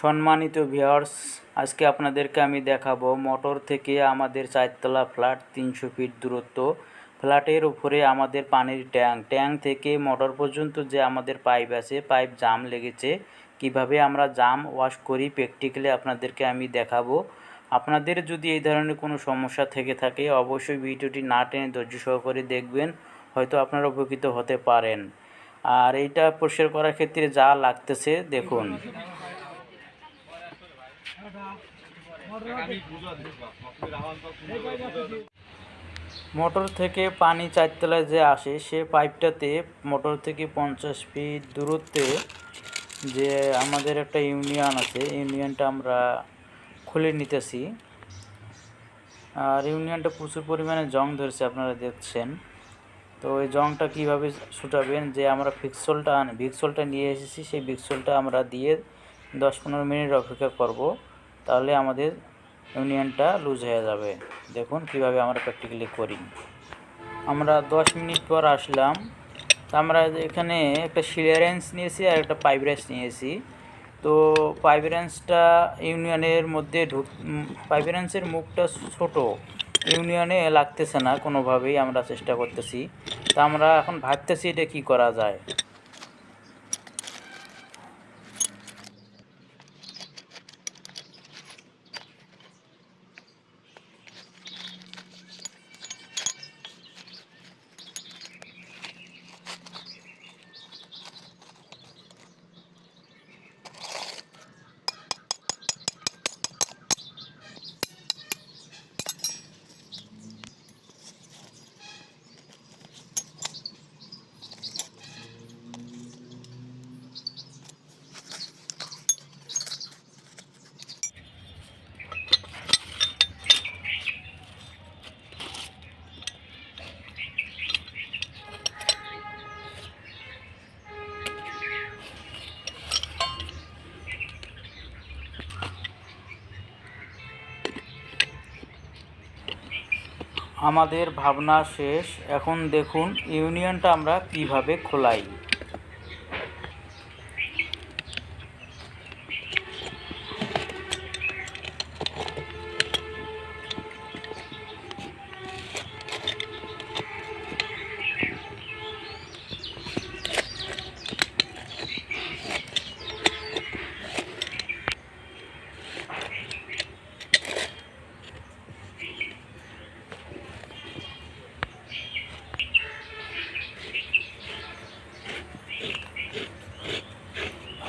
সম্মানিত ভিউয়ার্স, আজকে আপনাদেরকে আমি দেখাবো মোটর থেকে আমাদের চারতলা ফ্ল্যাট তিনশো ফিট দূরত্ব। ফ্ল্যাটের উপরে আমাদের পানির ট্যাঙ্ক। ট্যাঙ্ক থেকে মোটর পর্যন্ত যে আমাদের পাইপ আছে, পাইপ জাম লেগেছে। কীভাবে আমরা জাম ওয়াশ করি প্র্যাকটিক্যালি আপনাদেরকে আমি দেখাবো। আপনাদের যদি এই ধরনের কোনো সমস্যা থেকে থাকে, অবশ্যই ভিডিওটি না টেনে ধৈর্য সহকারে দেখবেন, হয়তো আপনারা উপকৃত হতে পারেন। আর এইটা পরিষ্কার করার ক্ষেত্রে যা লাগতেছে, দেখুন। মোটর থেকে পানি চারতলায় যে আসে, সে পাইপটাতে মোটর থেকে পঞ্চাশ ফিট দূরত্বে যে আমাদের একটা ইউনিয়ন আছে, ইউনিয়নটা আমরা খুলে নিতেছি। আর ইউনিয়নটা প্রচুর পরিমাণে জং ধরেছে, আপনারা দেখছেন। তো ওই জংটা কীভাবে ছুটাবেন যে আমরা ভিক্সলটা ভিক্সলটা নিয়ে এসেছি, সেই ভিক্সলটা আমরা দিয়ে দশ পনেরো মিনিট অপেক্ষা করব। তাহলে আমাদের ইউনিয়নটা লুজ হয়ে যাবে। দেখুন কীভাবে আমরা প্র্যাকটিক্যালি করি। আমরা দশ মিনিট পর আসলাম। তা আমরা এখানে একটা শিলিয়া রেঞ্চ নিয়েছি আর একটা পাইপ রেঞ্চ নিয়েছি। তো পাইপ রেঞ্চটা ইউনিয়নের মধ্যে ঢুক পাইপ রেঞ্চের মুখটা ছোট। ইউনিয়নে লাগতেছে না, কোনোভাবেই আমরা চেষ্টা করতেছি। তা আমরা এখন ভাবতেছি এটা কি করা যায়। আমাদের ভাবনা শেষ। এখন দেখুন ইউনিয়নটা আমরা কীভাবে খোলাই।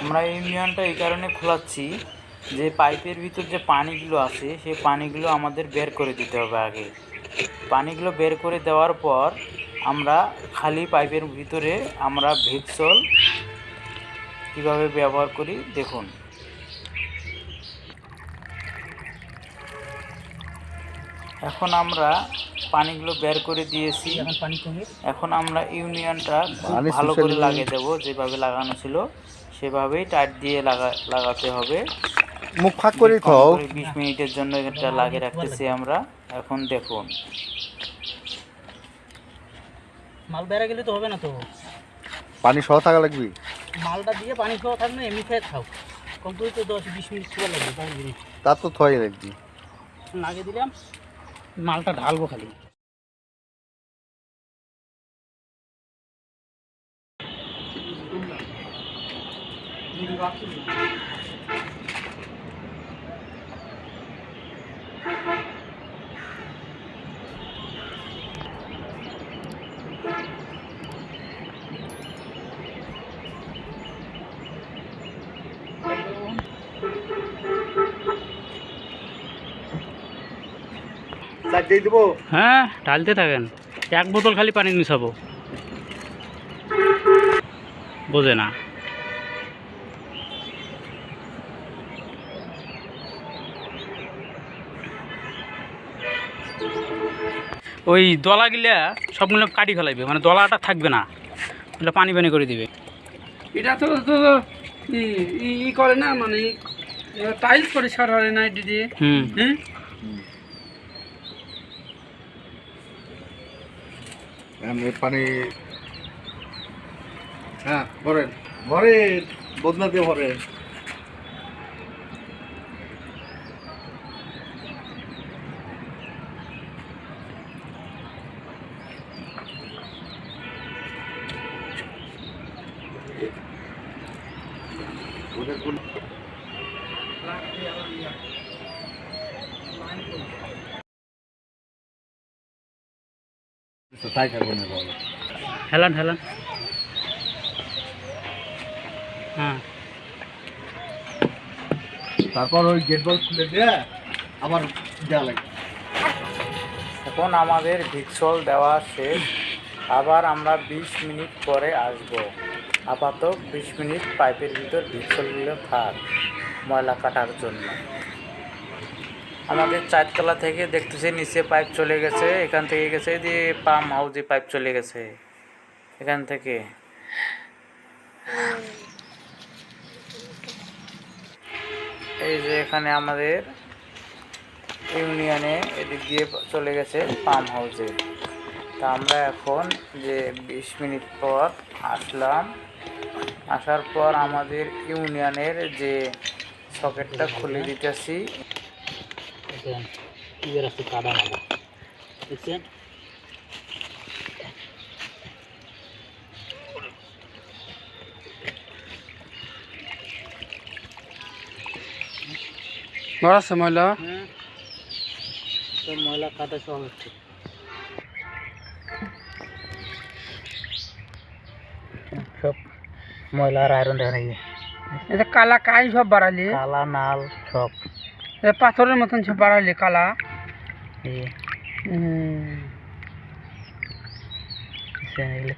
আমরা ইউনিয়নটা এই কারণে খোলাচ্ছি যে পাইপের ভিতর যে পানিগুলো আছে, সেই পানিগুলো আমাদের বের করে দিতে হবে আগে। পানিগুলো বের করে দেওয়ার পর আমরা খালি পাইপের ভিতরে আমরা ভেক্সল কীভাবে ব্যবহার করি দেখুন। এখন আমরা পানিগুলো বের করে দিয়েছি। এখন পানি কমে? এখন আমরা ইউনিয়নটা ভালো করে লাগিয়ে দেবো যেভাবে লাগানো ছিল সেভাবেই টাইট দিয়ে লাগা লাগাতে হবে। মুখ ফাঁক করে খাও। বিশ মিনিটের জন্য এটা লাগিয়ে রাখতেছি আমরা। এখন দেখুন। মাল বেড়ে গেলে তো হবে না তো। পানি সহ থাকা লাগবে? মালটা দিয়ে পানি খাওয়া থাকবে এমনি খেয়ে খাও। কম করে তো দশ বিশ মিনিট সময় লাগবে তার তো থয় লাগবে। লাগিয়ে দিলাম। মালটা ঢালবো খালি। Thank দিয়ে হ্যাঁ ঢালতে থাকেন। এক বোতল খালি পানি মিশাবো। বোঝে না। ওই দলাগুলা সবগুলো কাটি ফেলাইবে মানে দলাটা থাকবে না। ওটা পানি পানি করে দিবে। এটা তো তো ই- ই- ই করে না মানে টাইলস পরিষ্কার হয় না এটি দিয়ে হুম। হুম? হ্যাঁ, এমনি পানি হ্যাঁ ভরেন। ভরে বদনা দিয়ে ভরে ওদের হেলান হেলান। হ্যাঁ। তারপর ওই গেট বল খুলে দিয়ে আবার দেওয়া লাগবে। এখন আমাদের ভিক্সল দেওয়া শেষ। আবার আমরা বিশ মিনিট পরে আসব। আপাতত বিশ মিনিট পাইপের ভিতর ভিক্সলগুলো থাক ময়লা কাটার জন্য। আমাদের চারতলা থেকে দেখতেছি, নিচে পাইপ চলে গেছে, এখান থেকে গেছে যে পাম্প হাউজে পাইপ চলে গেছে, এখান থেকে। এই যে এখানে আমাদের ইউনিয়নে এদিক দিয়ে চলে গেছে পাম্প হাউজে তা আমরা এখন যে বিশ মিনিট পর আসলাম, আসার পর আমাদের ইউনিয়নের যে সকেটটা খুলে দিতেছি। দেখেন ইয়ে রাস্তা কাদা হবে দেখছেন? বাড়াচ্ছে ময়লা? হ্যাঁ। তো ময়লা কাদা সব হচ্ছে সব ময়লা আর আয়রন দেখা যায় এটা কালা কাই সব বাড়ালি। কালা নাল সব। পাথরের মতন সব বাড়ালি কালা।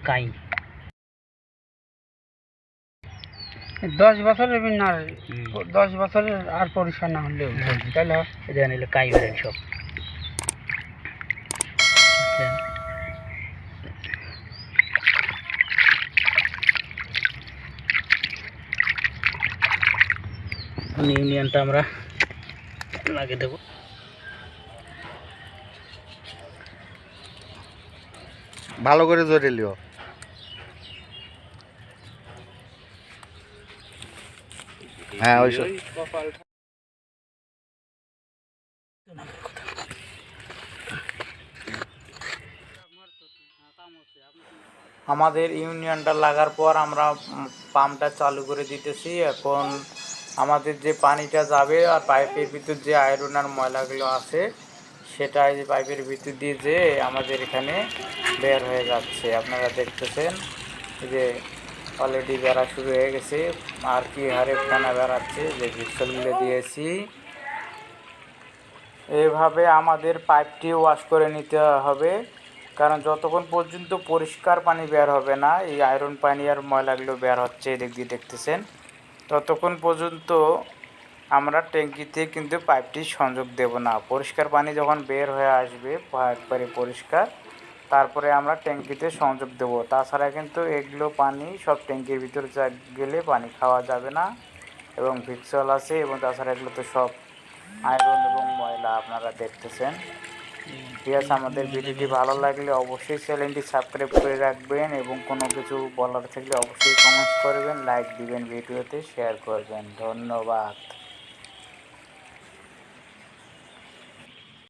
কাই? দশ বছরের না দশ বছরের আর পরিষ্কার না হলেও তাহলে এটা নিলে কাই বেরেন সব। ইউনিয়নটা আমরা লাগিয়ে দেবো। ভালো করে জোরে লিও। হ্যাঁ ওই আমাদের ইউনিয়নটা লাগার পর আমরা পাম্পটা চালু করে দিতেছি। এখন আমাদের যে পানিটা যাবে আর পাইপের ভিতর যে আয়রন আর ময়লাগুলো আছে, সেটা এই পাইপের ভিতর দিয়ে যে আমাদের এখানে বের হয়ে যাচ্ছে। আপনারা দেখতেছেন যে অলরেডি বেড়া শুরু হয়ে গেছে। আর কি হারে ফেনা বেড়াচ্ছে, যে ভিক্সলগুলো দিয়েছি। এভাবে আমাদের পাইপটি ওয়াশ করে নিতে হবে, কারণ যতক্ষণ পর্যন্ত পরিষ্কার পানি বের হবে না, এই আয়রন পানি আর ময়লাগুলো বের হচ্ছে এদিক দিয়ে দেখতেছেন। ততক্ষণ পর্যন্ত আমরা ট্যাঙ্কিতে কিন্তু পাইপটি সংযোগ দেব না। পরিষ্কার পানি যখন বের হয়ে আসবে, একবারে পরিষ্কার, তারপরে আমরা ট্যাঙ্কিতে সংযোগ দেব। তাছাড়া কিন্তু এগুলো পানি সব ট্যাঙ্কির ভিতরে গেলে পানি খাওয়া যাবে না এবং ভিক্সল আছে এবং তাছাড়া এগুলো তো সব আয়রন এবং ময়লা আপনারা দেখতেছেন। আছে, আমাদের ভিডিওটি ভালো লাগলে অবশ্যই চ্যানেলটি সাবস্ক্রাইব করে রাখবেন এবং কোনো কিছু বলার থাকলে অবশ্যই কমেন্ট করবেন লাইক দিবেন ভিডিওতে শেয়ার করবেন। ধন্যবাদ।